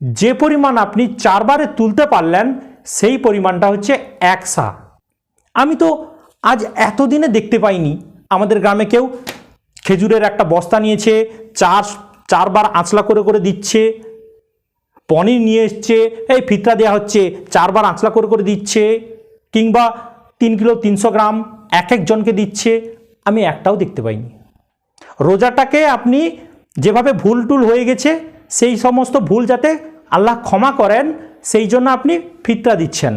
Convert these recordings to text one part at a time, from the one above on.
যে পরিমাণ আপনি চারবারে তুলতে পারলেন, সেই পরিমাণটা হচ্ছে এক সা আমি তো আজ এতদিনে দেখতে পাইনি। আমাদের গ্রামে কেউ খেজুরের একটা বস্তা নিয়েছে, চার, চারবার আঁচলা করে করে দিচ্ছে, পনির নিয়ে এসছে, এই ফিতরা দেওয়া হচ্ছে, চারবার আঁচলা করে করে দিচ্ছে, কিংবা তিন কিলো তিনশো গ্রাম এক একজনকে দিচ্ছে, আমি একটাও দেখতে পাইনি। রোজাটাকে আপনি যেভাবে ভুল টুল হয়ে গেছে সেই সমস্ত ভুল যাতে আল্লাহ ক্ষমা করেন সেই জন্য আপনি ফিতরা দিচ্ছেন।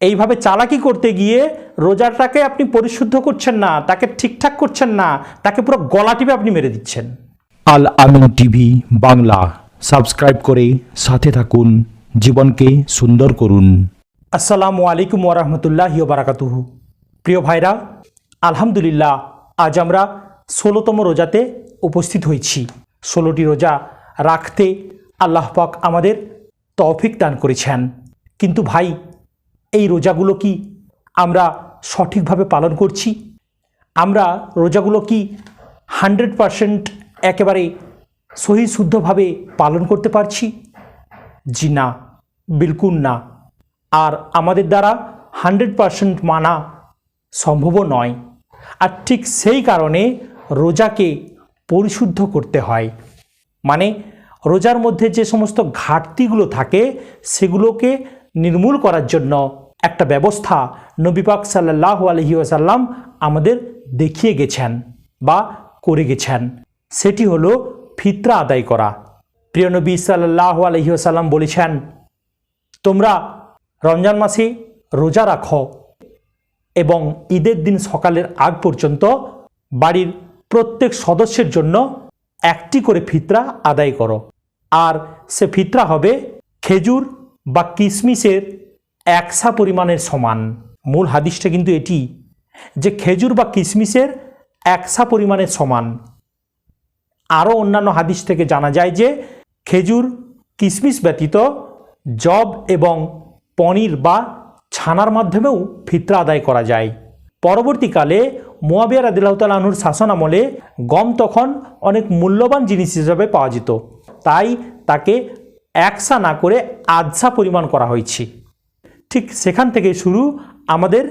এইভাবে চালাকি করতে গিয়ে রোজাটাকে আপনি পরিশুদ্ধ করছেন না তাকে ঠিকঠাক করছেন না তাকে পুরো গলা টিপে আপনি মেরে দিচ্ছেন। আল আমিন টিভি বাংলা। সাবস্ক্রাইব করে সাথে থাকুন জীবনকে সুন্দর করুন। আসসালামু আলাইকুম ওরহমতুল্লাহি বারাকাতুহু। প্রিয় ভাইরা আলহামদুলিল্লাহ আজ আমরা ষোলোতম রোজাতে উপস্থিত হয়েছি। ষোলোটি রোজা রাখতে আল্লাহ পাক আমাদের তৌফিক দান করেছেন। কিন্তু ভাই, এই রোজাগুলো কি আমরা সঠিকভাবে পালন করছি? আমরা রোজাগুলো কি হান্ড্রেড পারসেন্ট একেবারে সহি শুদ্ধভাবে পালন করতে পারছি? জি না, বিলকুল না। আর আমাদের দ্বারা হান্ড্রেড পারসেন্ট মানা সম্ভবও নয়। আর ঠিক সেই কারণে রোজাকে পরিশুদ্ধ করতে হয়। মানে রোজার মধ্যে যে সমস্ত ঘাটতিগুলো থাকে, সেগুলোকে নির্মূল করার জন্য একটা ব্যবস্থা নবীপাক সাল্লাহ আলহি আসাল্লাম আমাদের দেখিয়ে গেছেন বা করে গেছেন। সেটি হলো ফিতরা আদায় করা। প্রিয় নবী সাল্লাহ আলহি আসাল্লাম বলেছেন, তোমরা রমজান মাসে রোজা রাখো এবং ঈদের দিন সকালের আগ পর্যন্ত বাড়ির প্রত্যেক সদস্যের জন্য একটি করে ফিতরা আদায় করো। আর সে ফিতরা হবে খেজুর বা কিশমিশের একসা পরিমাণের সমান। মূল হাদিসটা কিন্তু এটি, যে খেজুর বা কিশমিশের একসা পরিমাণের সমান। আরও অন্যান্য হাদিস থেকে জানা যায় যে খেজুর কিশমিশ ব্যতীত জব এবং পনির বা ছানার মাধ্যমেও ফিতরা আদায় করা যায়। পরবর্তীকালে মোয়াবিয়া রাদিল্লাহ তালাহুর শাসন আমলে গম তখন অনেক মূল্যবান জিনিস হিসাবে পাওয়া যেত। তাই তাকে একসা না করে আধসা পরিমাণ করা হয়েছে। ঠিক সেখান থেকে শুরু আমাদের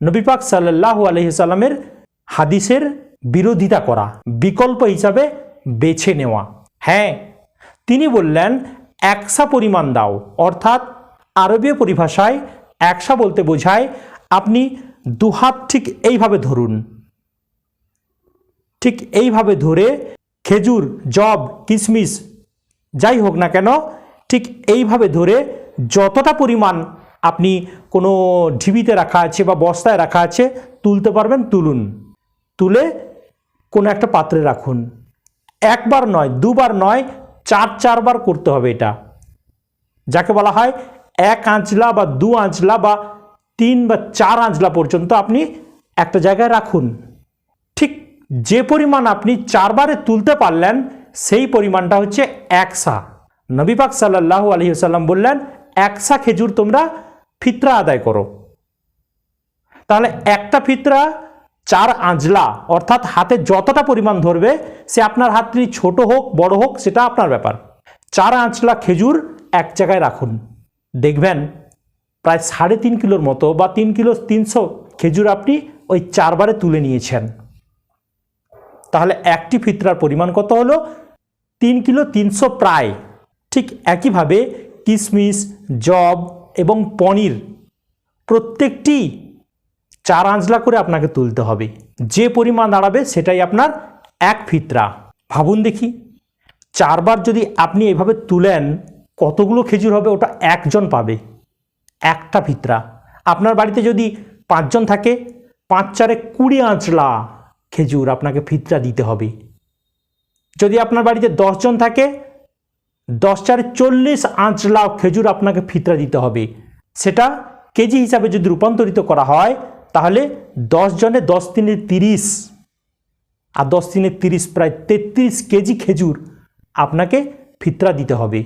নবীপাক সাল্লাহ আলহিসাল্লামের হাদিসের বিরোধিতা করা, বিকল্প হিসাবে বেছে নেওয়া। হ্যাঁ তিনি বললেন, একসা পরিমাণ দাও। অর্থাৎ আরবীয় পরিভাষায় একসা বলতে বোঝায়, আপনি দুহাত ঠিক এইভাবে ধরুন। ঠিক এইভাবে ধরে খেজুর জব কিশমিশ যাই হোক না কেন, ঠিক এইভাবে ধরে যতটা পরিমাণ আপনি কোনো ঢিবিতে রাখা আছে বা বস্তায় রাখা আছে, তুলতে পারবেন, তুলুন। তুলে কোনো একটা পাত্রে রাখুন। একবার নয়, দুবার নয়, চার, চারবার করতে হবে এটা। যাকে বলা হয় এক আঁচলা বা দু আঁচলা বা তিন বা চার আঁচলা পর্যন্ত আপনি একটা জায়গায় রাখুন। ঠিক যে পরিমাণ আপনি চারবারে তুলতে পারলেন, সেই পরিমাণটা হচ্ছে একসা। নবীপাক সাল্লাহ আলহিসাল্লাম বললেন, একসা খেজুর তোমরা ফিতরা আদায় করো। তাহলে একটা ফিতরা চার আঁজলা অর্থাৎ হাতে যতটা পরিমাণ ধরবে, সে আপনার হাতটি ছোট হোক, বড় হোক, সেটা আপনার ব্যাপার। চার আঁচলা খেজুর এক জায়গায় রাখুন। দেখবেন প্রায় সাড়ে তিন কিলোর মতো বা তিন কিলো তিনশো খেজুর আপনি ওই চারবারে তুলে নিয়েছেন। তাহলে একটি ফিতরার পরিমাণ কত হলো? তিন কিলো তিনশো প্রায়। ঠিক একইভাবে কিশমিশ জব এবং পনির প্রত্যেকটি চার আঁচলা করে আপনাকে তুলতে হবে। যে পরিমাণ দাঁড়াবে সেটাই আপনার এক ফিতরা। ভাবুন দেখি, চারবার যদি আপনি এভাবে তুলেন, কতগুলো খেজুর হবে ওটা একজন পাবে। একটা ফিতরা আপনার বাড়িতে যদি পাঁচজন থাকে, পাঁচ চারে কুড়ি আঁচলা খেজুর আপনাকে ফিতরা দিতে হবে। যদি আপনার বাড়িতে দশজন থাকে, দশ চারে চল্লিশ আঁচলা খেজুর আপনাকে ফিতরা দিতে হবে। সেটা কেজি হিসাবে যদি রূপান্তরিত করা হয়, তাহলে দশ জনে দশ তিনে তিরিশ আর দশ তিনে তিরিশ প্রায় তেত্রিশ কেজি খেজুর আপনাকে ফিতরা দিতে হবে।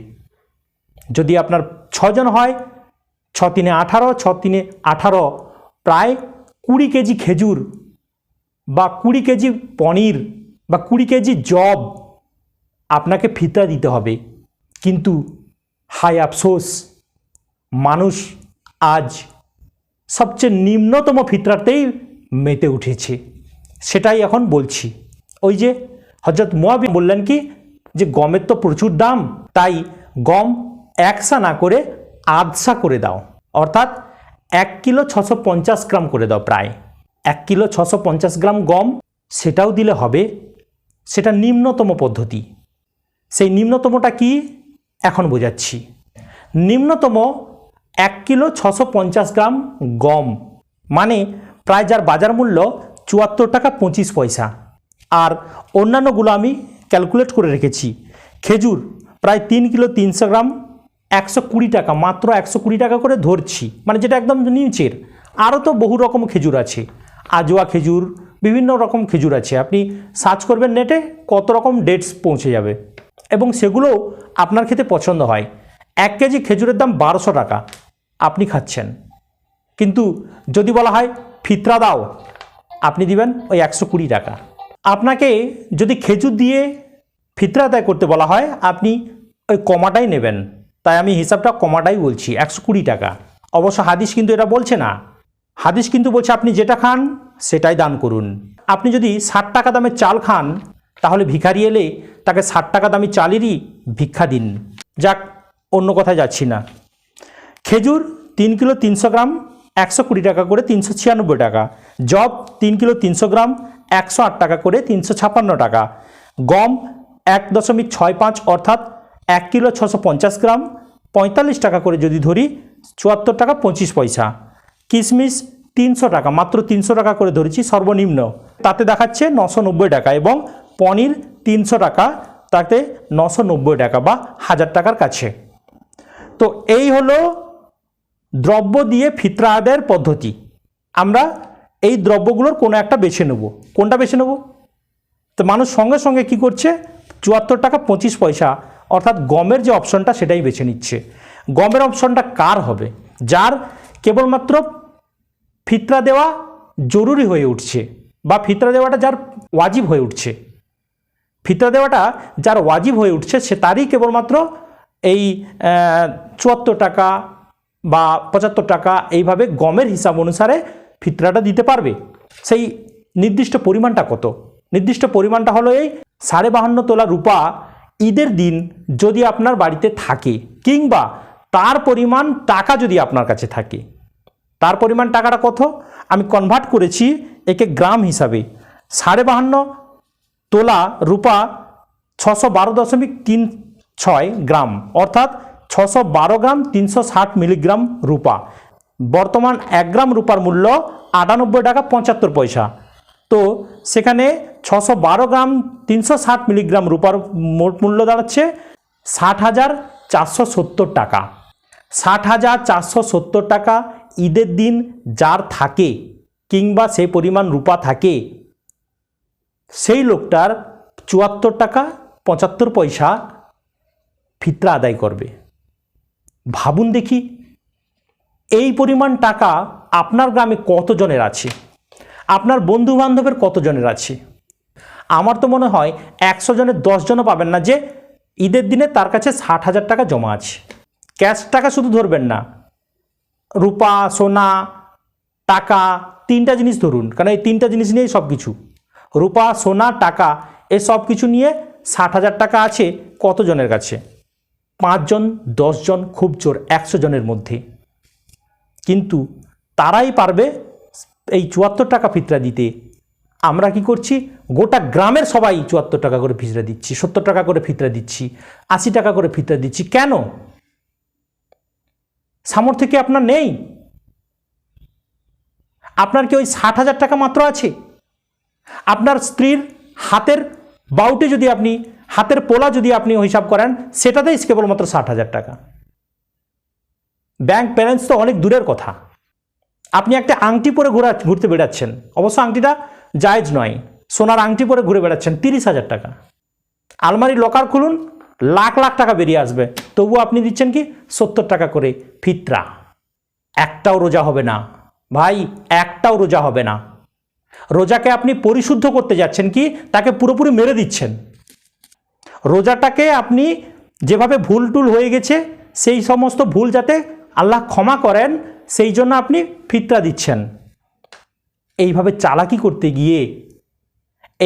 যদি আপনার ছজন হয় ছ তিনে আঠারো ছ তিনে আঠারো। প্রায় কুড়ি কেজি খেজুর বা কুড়ি কেজি পনির বা কুড়ি কেজি জব আপনাকে ফিতরা দিতে হবে। কিন্তু হায় আফসোস, মানুষ আজ সবচেয়ে নিম্নতম ফিতরাতেই মেতে উঠেছে। সেটাই এখন বলছি। ওই যে হজরত মোয়াবি বললেন কি, যে গমের তো প্রচুর দাম, তাই গম একসা না করে আধসা করে দাও। অর্থাৎ এক কিলো ছশো পঞ্চাশ গ্রাম করে দাও প্রায়। এক কিলো ছশো পঞ্চাশ গ্রাম গম, সেটাও দিলে হবে। সেটা নিম্নতম পদ্ধতি। সেই নিম্নতমটা কি? এখন বোঝাচ্ছি। নিম্নতম এক কিলো ছশো পঞ্চাশ গ্রাম গম মানে প্রায় যার বাজার মূল্য চুয়াত্তর টাকা পঁচিশ পয়সা। আর অন্যান্যগুলো আমি ক্যালকুলেট করে রেখেছি। খেজুর প্রায় তিন কিলো তিনশো গ্রাম একশো কুড়ি টাকা, মাত্র একশো কুড়ি টাকা করে ধরছি মানে যেটা একদম নিচের। আরও তো বহু রকম খেজুর আছে, আজোয়া খেজুর, বিভিন্ন রকম খেজুর আছে। আপনি সার্চ করবেন নেটে কত রকম ডেটস পৌঁছে যাবে। এবং সেগুলোও আপনার খেতে পছন্দ হয়। এক কেজি খেজুরের দাম বারোশো টাকা, আপনি খাচ্ছেন। কিন্তু যদি বলা হয় ফিতরা দাও, আপনি দিবেন ওই একশো কুড়ি টাকা। আপনাকে যদি খেজুর দিয়ে ফিতরা আদায় করতে বলা হয়, আপনি ওই কমাটাই নেবেন। তাই আমি হিসাবটা কমাটাই বলছি, একশো কুড়ি টাকা। অবশ্য হাদিস কিন্তু এটা বলছে না। হাদিস কিন্তু বলছে আপনি যেটা খান, সেটাই দান করুন। আপনি যদি ষাট টাকা দামের চাল খান, তাহলে ভিখারি এলে তাকে ষাট টাকা দামি চালেরই ভিক্ষা দিন। যাক, অন্য কথায় যাচ্ছি না। খেজুর তিন কিলো তিনশো গ্রাম, একশো কুড়ি টাকা করে তিনশো ছিয়ানব্বই টাকা। জব তিন কিলো তিনশো গ্রাম, একশো আট টাকা করে তিনশো ছাপ্পান্ন টাকা। গম এক দশমিক ছয় পাঁচ, অর্থাৎ এক কিলো ছশো পঞ্চাশ গ্রাম, পঁয়তাল্লিশ টাকা করে যদি ধরি, চুয়াত্তর টাকা পঁচিশ পয়সা। কিশমিশ তিনশো টাকা, মাত্র তিনশো টাকা করে ধরেছি, সর্বনিম্ন। তাতে দেখাচ্ছে নশো টাকা এবং পনির তিনশো টাকা, তাতে নশো টাকা বা হাজার টাকার কাছে। তো এই হলো দ্রব্য দিয়ে ফিতরা আদায়ের পদ্ধতি। আমরা এই দ্রব্যগুলোর কোনো একটা বেছে নেব। কোনটা বেছে নেব? তো মানুষ সঙ্গে সঙ্গে কি করছে? চুয়াত্তর টাকা পঁচিশ পয়সা অর্থাৎ গমের যে অপশনটা সেটাই বেছে নিচ্ছে। গমের অপশনটা কার হবে? যার কেবলমাত্র ফিতরা দেওয়া জরুরি হয়ে উঠছে বা ফিতরা দেওয়াটা যার ওয়াজিব হয়ে উঠছে। ফিতরা দেওয়াটা যার ওয়াজিব হয়ে উঠছে সে তারই কেবলমাত্র এই চুয়াত্তর টাকা বা পঁচাত্তর টাকা এইভাবে গমের হিসাব অনুসারে ফিতরাটা দিতে পারবে। সেই নির্দিষ্ট পরিমাণটা কত? নির্দিষ্ট পরিমাণটা হলো এই সাড়ে বাহান্ন তোলা রূপা ঈদের দিন যদি আপনার বাড়িতে থাকে কিংবা তার পরিমাণ টাকা যদি আপনার কাছে থাকে, তার পরিমাণ টাকাটা কত? আমি কনভার্ট করেছি একে গ্রাম হিসাবে। সাড়ে বাহান্ন তোলা রূপা ছশো বারো দশমিক তিন ছয় গ্রাম, অর্থাৎ ছশো বারো গ্রাম তিনশো ষাট মিলিগ্রাম রূপা। বর্তমান এক গ্রাম রূপার মূল্য আটানব্বই টাকা পঁচাত্তর পয়সা। তো সেখানে ছশো বারো গ্রাম, তিনশো ষাট মিলিগ্রাম রূপার মোট মূল্য দাঁড়াচ্ছে ষাট হাজার চারশো সত্তর টাকা। ষাট হাজার চারশো সত্তর টাকা ঈদের দিন যার থাকে কিংবা সেই পরিমাণ রূপা থাকে, সেই লোকটার চুয়াত্তর টাকা পঁচাত্তর পয়সা ফিতরা আদায় করবে। ভাবুন দেখি, এই পরিমাণ টাকা আপনার গ্রামে কতজনের আছে? আপনার বন্ধু বান্ধবের কতজনের আছে? আমার তো মনে হয় একশো জনের দশজনও পাবেন না যে ঈদের দিনে তার কাছে ষাট হাজার টাকা জমা আছে। ক্যাশ টাকা শুধু ধরবেন না। রূপা, সোনা, টাকা, তিনটা জিনিস ধরুন, কারণ এই তিনটা জিনিস নিয়েই সব কিছু রূপা, সোনা, টাকা এই সব কিছু নিয়ে ষাট হাজার টাকা আছে কতজনের কাছে? পাঁচজন, দশজন, খুব জোর একশো জনের মধ্যে। কিন্তু তারাই পারবে এই চুয়াত্তর টাকা ফিতরা দিতে, আমরা কি করছি? গোটা গ্রামের সবাই চুয়াত্তর টাকা করে ফিতরা দিচ্ছি, সত্তর টাকা করে ফিতরা দিচ্ছি, আশি টাকা করে ফিতরা দিচ্ছি। কেন? সামর্থ্য কি আপনার নেই? আপনার কি ওই ষাট হাজার টাকা মাত্র আছে? আপনার স্ত্রীর হাতের বাউটে যদি আপনি, হাতের পোলা যদি আপনি হিসাব করেন, সেটাতেই কেবলমাত্র ষাট হাজার টাকা। ব্যাংক ব্যালেন্স তো অনেক দূরের কথা। আপনি একটা আংটি পরে ঘোরা ঘুরতে বেড়াচ্ছেন। অবশ্য আংটিটা জায়েজ নয়। সোনার আংটি পরে ঘুরে বেড়াচ্ছেন তিরিশ হাজার টাকা। আলমারি লকার খুলুন, লাখ লাখ টাকা বেরিয়ে আসবে। তবু আপনি দিচ্ছেন কি? সত্তর টাকা করে ফিতরা। একটাও রোজা হবে না। ভাই, একটাও রোজা হবে না। রোজাকে আপনি পরিশুদ্ধ করতে যাচ্ছেন কি? তাকে পুরোপুরি মেরে দিচ্ছেন। রোজাটাকে আপনি যেভাবে ভুল টুল হয়ে গেছে, সেই সমস্ত ভুল যাতে আল্লাহ ক্ষমা করেন সেই জন্য আপনি ফিতরা দিচ্ছেন। এইভাবে চালাকি করতে গিয়ে,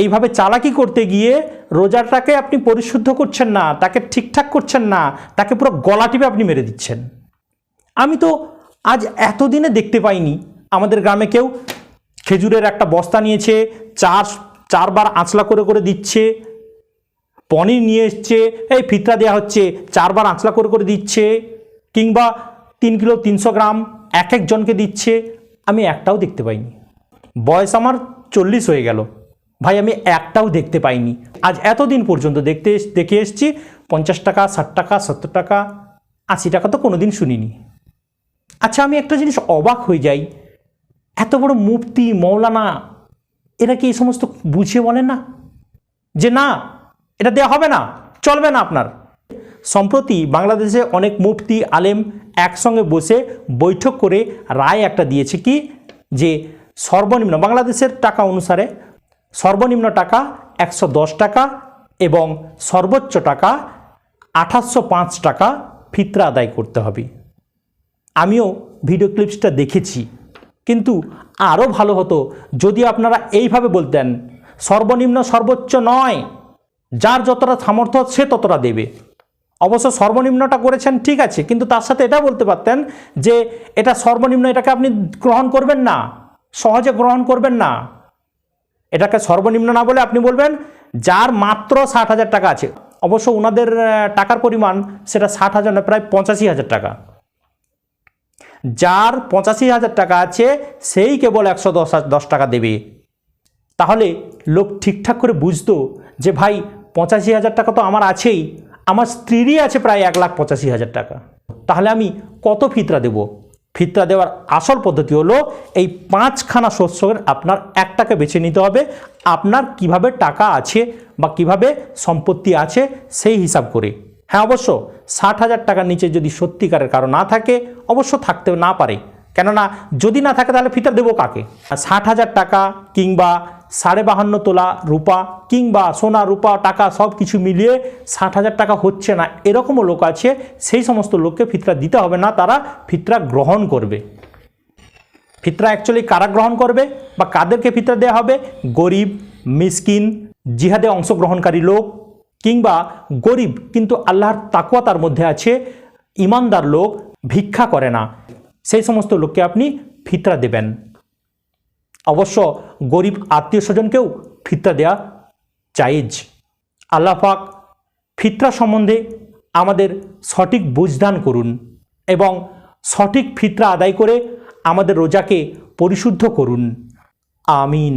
এইভাবে চালাকি করতে গিয়ে রোজাটাকে আপনি পরিশুদ্ধ করছেন না, তাকে ঠিকঠাক করছেন না, তাকে পুরো গলা টিপে আপনি মেরে দিচ্ছেন। আমি তো আজ এতদিনে দেখতে পাইনি, আমাদের গ্রামে কেউ খেজুরের একটা বস্তা নিয়েছে চার চারবার আঁচলা করে করে দিচ্ছে, পনির নিয়ে এসছে, এই ফিতরা দেওয়া হচ্ছে, চারবার আঁচলা করে করে দিচ্ছে, কিংবা তিন কিলো তিনশো গ্রাম এক একজনকে দিচ্ছে, আমি একটাও দেখতে পাইনি। বয়স আমার চল্লিশ হয়ে গেল। ভাই, আমি একটাও দেখতে পাইনি। আজ এতদিন পর্যন্ত দেখতে দেখে এসছি, পঞ্চাশ টাকা, ষাট টাকা, সত্তর টাকা, আশি টাকা তো কোনো দিন শুনিনি। আচ্ছা আমি একটা জিনিস অবাক হয়ে যাই। এত বড় মুফতি মৌলানা, এরা কি এই সমস্ত বুঝিয়ে বলেন না? যে না, এটা দেওয়া হবে না, চলবে না আপনার। সম্প্রতি বাংলাদেশে অনেক মুফতি, আলেম একসঙ্গে বসে বৈঠক করে রায় একটা দিয়েছে কি? যে সর্বনিম্ন বাংলাদেশের টাকা অনুসারে সর্বনিম্ন টাকা একশো দশ টাকা এবং সর্বোচ্চ টাকা আঠাশশো টাকা ফিতরা আদায় করতে হবে। আমিও ভিডিও ক্লিপসটা দেখেছি। কিন্তু আরও ভালো হতো যদি আপনারা এইভাবে বলতেন, সর্বনিম্ন সর্বোচ্চ নয়, যার যতটা সামর্থ্য সে ততটা দেবে। অবশ্য সর্বনিম্নটা করেছেন, ঠিক আছে, কিন্তু তার সাথে এটা বলতে পারতেন যে এটা সর্বনিম্ন এটাকে আপনি গ্রহণ করবেন না, সহজে গ্রহণ করবেন না। এটাকে সর্বনিম্ন না বলে আপনি বলবেন যার মাত্র ষাট হাজার টাকা আছে। অবশ্য ওনাদের টাকার পরিমাণ সেটা ষাট হাজার না প্রায় পঁচাশি হাজার টাকা। যার পঁচাশি হাজার টাকা আছে, সেই কেবল একশো দশ টাকা দেবে। তাহলে লোক ঠিকঠাক করে বুঝতো যে ভাই, পঁচাশি হাজার টাকা তো আমার আছেই। আমার স্ত্রীরই আছে প্রায় এক লাখ পঁচাশি হাজার টাকা। তাহলে আমি কত ফিতরা দেব? ফিতরা দেওয়ার আসল পদ্ধতি হলো, এই পাঁচখানা শস্যের আপনার একটাকে বেছে নিতে হবে। আপনার কীভাবে টাকা আছে বা কীভাবে সম্পত্তি আছে সেই হিসাব করে। হ্যাঁ অবশ্য ষাট হাজার টাকার নিচে যদি সত্যিকারের কারও না থাকে, অবশ্য থাকতে না পারে। কেননা যদি না থাকে, তাহলে ফিতর দেবো কাকে? ষাট হাজার টাকা কিংবা সাড়ে বাহান্ন তোলা রূপা কিংবা সোনা, রূপা, টাকা সব কিছু মিলিয়ে ষাট হাজার টাকা হচ্ছে না। এরকমও লোক আছে, সেই সমস্ত লোককে ফিতরা দিতে হবে না, তারা ফিতরা গ্রহণ করবে। ফিতরা অ্যাকচুয়ালি কারা গ্রহণ করবে বা কাদেরকে ফিতরা দেওয়া হবে? গরিব, মিসকিন, জিহাদে অংশগ্রহণকারী লোক কিংবা গরিব, কিন্তু আল্লাহর তাকুয়া তার মধ্যে আছে, ইমানদার লোক ভিক্ষা করে না। সেই সমস্ত লোককে আপনি ফিতরা দেবেন। অবশ্য গরিব আত্মীয় স্বজনকেও ফিতরা দেয়া চাইজ আল্লাহ পাক ফিতরা সম্বন্ধে আমাদের সঠিক বুঝদান করুন এবং সঠিক ফিতরা আদায় করে আমাদের রোজাকে পরিশুদ্ধ করুন। আমিন।